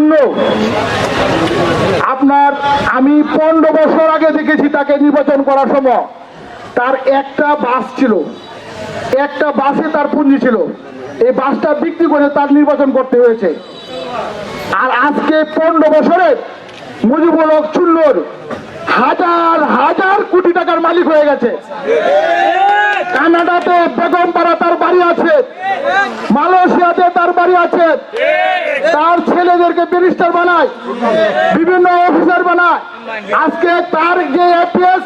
চূর্ণ আপনার, আমি পনেরো বছর আগে দেখেছি তাকে নির্বাচন করার সময়। তার একটা বাস ছিল। একটা বাসে তার পুঁজি ছিল। এই বাসটা বিক্রি করে তার নির্বাচন করতে হয়েছে। আর আজকে পনেরো বছরের মুজিবুল হক চুল্লোর হাজার হাজার কোটি টাকার মালিক হয়ে গেছে। কানাডাতে বেগমপাড়া তার বাড়ি আছে। মালয়েশিয়াতে তার বাড়ি আছে। তার ছেলেদেরকে ব্যারিস্টার বানায়, বিভিন্ন অফিসার বানায়। আজকে তার যে এপিএস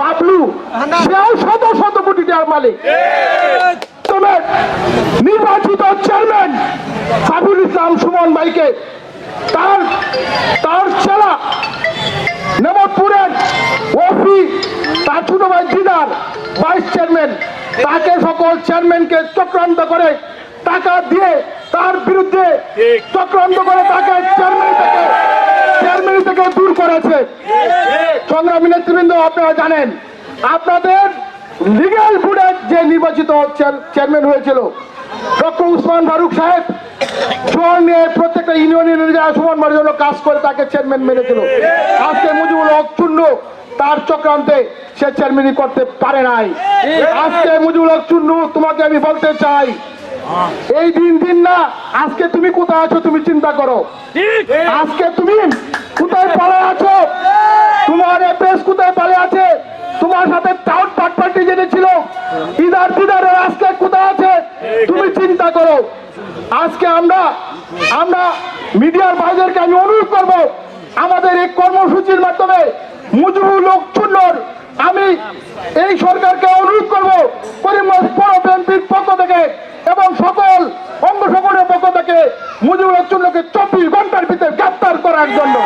বাবলু, সেও শত শত কোটি টাকার মালিক। নির্বাচিত চেয়ারম্যান সাবির ইসলাম সুমন ভাইকে তার তার ছেলা তাকে সকল চেয়ারম্যানকে চক্রান্ত করে টাকা দিয়ে তার বিরুদ্ধে চক্রান্ত করে তাকে চেয়ারম্যান থেকে চেয়ারম্যান থেকে দূর করেছে। সংগ্রামী নেতৃবৃন্দ, আপনারা জানেন, আপনাদের লিগ্যাল বুডের যে নির্বাচিত চেয়ারম্যান হয়েছিল, ডক্টর উসমান ফারুক সাহেব, চোর নিয়ে প্রত্যেকটা ইউনিয়ন ইউনিয়নে জন্য কাজ করে তাকে চেয়ারম্যান মেরেছিল। আজকে মুজিবুল হক চূর্ণ তার চক্রান্তে সে চেয়ারম্যানই করতে পারে নাই। আজকে মুজিবুল হক চূর্ণ, তোমাকে আমি বলতে চাই, এই দিন দিন না, আজকে তুমি কোথায় আছো তুমি চিন্তা করো। আজকে তুমি কোথায় পালে আছো? তোমার এফএস কোথায় পালে আছে? তোমার সাথে টাউন পাট পার্টি যেটা ছিল, ইদার দিদারের আজকে কোথায় আছে? তুমি চিন্তা করো। আজকে আমরা আমরা মিডিয়ার ভাইদেরকে আমি অনুরোধ করব, আমাদের এই কর্মসূচির মাধ্যমে মুজিবুল চুন্নর আমি এই সরকারকে অনুরোধ করব করিমগঞ্জ পৌর বিএনপির পক্ষ থেকে এবং সকল অঙ্গ সকলের পক্ষ থেকে মুজিবুল চুন্নকে চব্বিশ ঘণ্টার ভিতরে গ্রেপ্তার করার জন্য।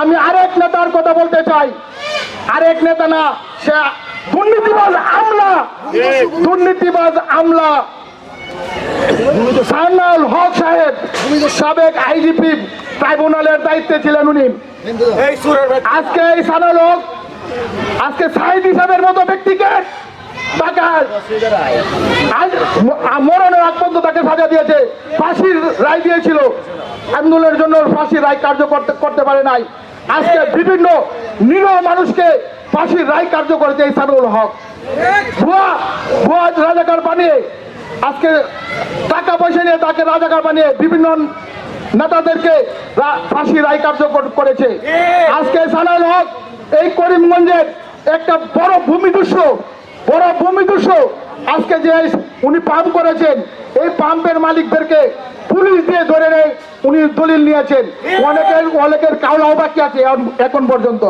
আমি আরেক নেতার কথা বলতে চাই। আরেক নেতা না সে দুর্নীতিবাজ আমলা। দুর্নীতিবাজ আমলা। সান্নাল হক সাহেব সাবেক আইজিপি ট্রাইব্যুনালের দায়িত্বে ছিলেন উনি। আজকে এই সানাল হক আজকে সাইদ হিসাবের মতো ব্যক্তিকে মরণের আগ পর্যন্ত তাকে সাজা দিয়েছে। ফাঁসির রায় দিয়েছিল। আন্দোলনের জন্য ফাঁসির রায় কার্য করতে করতে পারে নাই। আজকে বিভিন্ন নিরহ মানুষকে ফাঁসির রায় কার্য করেছে এই সানুল হক। ভুয়া ভুয়া রাজাকার বানিয়ে আজকে টাকা পয়সা নিয়ে তাকে রাজাকার বানিয়ে বিভিন্ন নেতাদেরকে ফাঁসি, রায় কার্যকর করেছে। আজকে সানাল হক এই করিমগঞ্জের একটা বড় ভূমি ভূমিদস্যু বড় ভূমি ভূমিদস্য আজকে যে উনি পাম্প করেছেন, এই পাম্পের মালিকদেরকে পুলিশ দিয়ে ধরে উনি দলিল নিয়েছেন। অনেকের অনেকের কাউলাও বাকি আছে এখন- পর্যন্ত।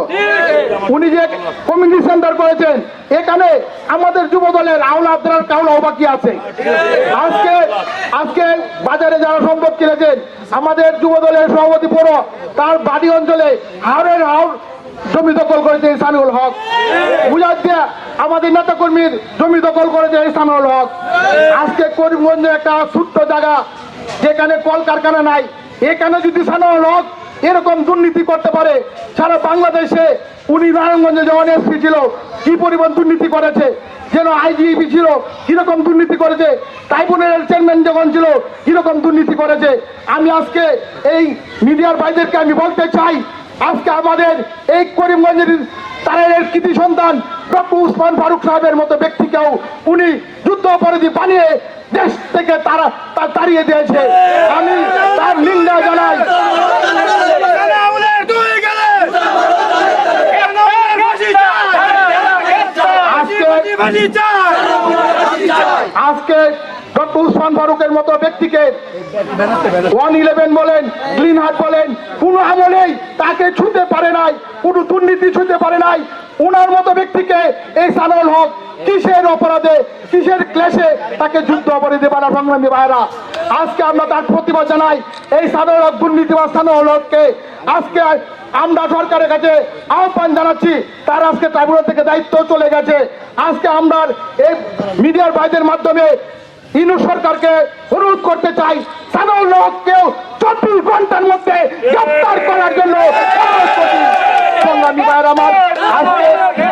উনি যে কমিউনিটি সেন্টার করেছেন, এখানে আমাদের যুব দলের আউলা আব্দার কাউলাও বাকি আছে। আজকে আজকে বাজারে যারা সম্পদ কিনেছেন, আমাদের যুব দলের সভাপতি পৌর তার বাড়ি অঞ্চলে হাওড়ের হাওড় জমি দখল করেছে ইসানুল হক। দিয়া আমাদের নেতা কর্মীর জমি দখল করেছে ইসানুল হক। আজকে করিমগঞ্জে একটা ছোট্ট জায়গা, যেখানে কলকারখানা নাই। এখানে যদি ইসানুল হক এরকম দুর্নীতি করতে পারে, সারা বাংলাদেশে উনি নারায়ণগঞ্জে যখন এসপি ছিল, কি পরিমাণ দুর্নীতি করেছে? যেন আইজিপি ছিল, কীরকম দুর্নীতি করেছে? ট্রাইব্যুনালের চেয়ারম্যান যখন ছিল, কীরকম দুর্নীতি করেছে? আমি আজকে এই মিডিয়ার ভাইদেরকে আমি বলতে চাই, আজকে আমাদের এই করিমগঞ্জের তারের কৃতি সন্তান ডক্টর উসমান ফারুক সাহেবের মতো ব্যক্তিকেও উনি যুদ্ধ অপরাধী বানিয়ে দেশ থেকে তারা তাড়িয়ে দিয়েছে। আমি তার নিন্দা জানাই। আজকে ডক্টর উসমান ফারুকের মতো ব্যক্তিকে ওয়ান ইলেভেন বলেন, গ্রিন হার্ট বলেন, কোনো আমলেই তাকে ছুঁতে পারে নাই, কোনো দুর্নীতি ছুতে পারে নাই। ওনার মতো ব্যক্তিকে এই সানল হক কিসের অপরাধে, কিসের ক্লেশে তাকে যুদ্ধ অপরাধী বানা সংগ্রামী ভাইরা? আজকে আমরা তার প্রতিবাদ জানাই, এই সানল হক দুর্নীতি বা সানল হককে। আজকে আমরা সরকারের কাছে আহ্বান জানাচ্ছি, তার আজকে ট্রাইব্যুনাল থেকে দায়িত্ব চলে গেছে। আজকে আমরা এই মিডিয়ার ভাইদের মাধ্যমে ইনু সরকারকে অনুরোধ করতে চাই সাধারণ লোককেও চব্বিশ ঘণ্টার মধ্যে গ্রেপ্তার করার জন্য। সংগ্রামী ভাইয়ের আমার আজকে